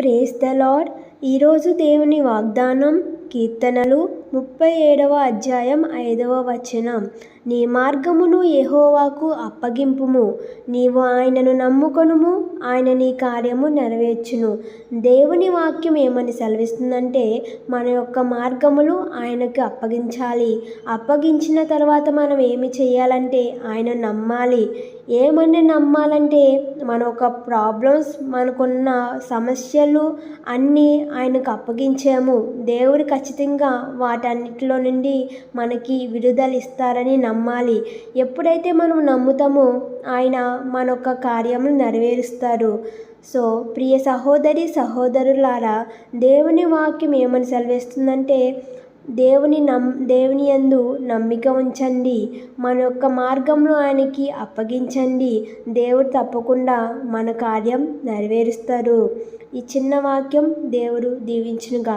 Praise the lord ఈరోజు దేవుని వాగ్దానం కీర్తనలు ముప్పై ఏడవ అధ్యాయం ఐదవ వచనం. నీ మార్గమును యెహోవాకు అప్పగింపుము. నీవు ఆయనను నమ్ముకొనుము ఆయన నీ కార్యము నెరవేర్చును. దేవుని వాక్యం ఏమని సెలవిస్తుందంటే మన యొక్క మార్గములు ఆయనకు అప్పగించాలి. అప్పగించిన తర్వాత మనం ఏమి చేయాలంటే ఆయన నమ్మాలి. ఏమని నమ్మాలంటే మన ఒక ప్రాబ్లమ్స్ మనకున్న సమస్యలు అన్నీ ఆయనకు అప్పగించాము. దేవుడు ఖచ్చితంగా వాటన్నిటిలో నుండి మనకి విడుదల ఇస్తారని నమ్మాలి. ఎప్పుడైతే మనం నమ్ముతామో ఆయన మన యొక్క కార్యములు నెరవేరుస్తారు. సో ప్రియ సహోదరి సహోదరులారా దేవుని వాక్యం ఏమని సెలవిస్తుందంటే దేవుని నమ్ దేవుని యందు నమ్మిక ఉంచండి. మన యొక్క మార్గంలో ఆయనకి అప్పగించండి. దేవుడు తప్పకుండా మన కార్యం నెరవేరుస్తారు. ఈ చిన్న వాక్యం దేవుడు దీవించునుగా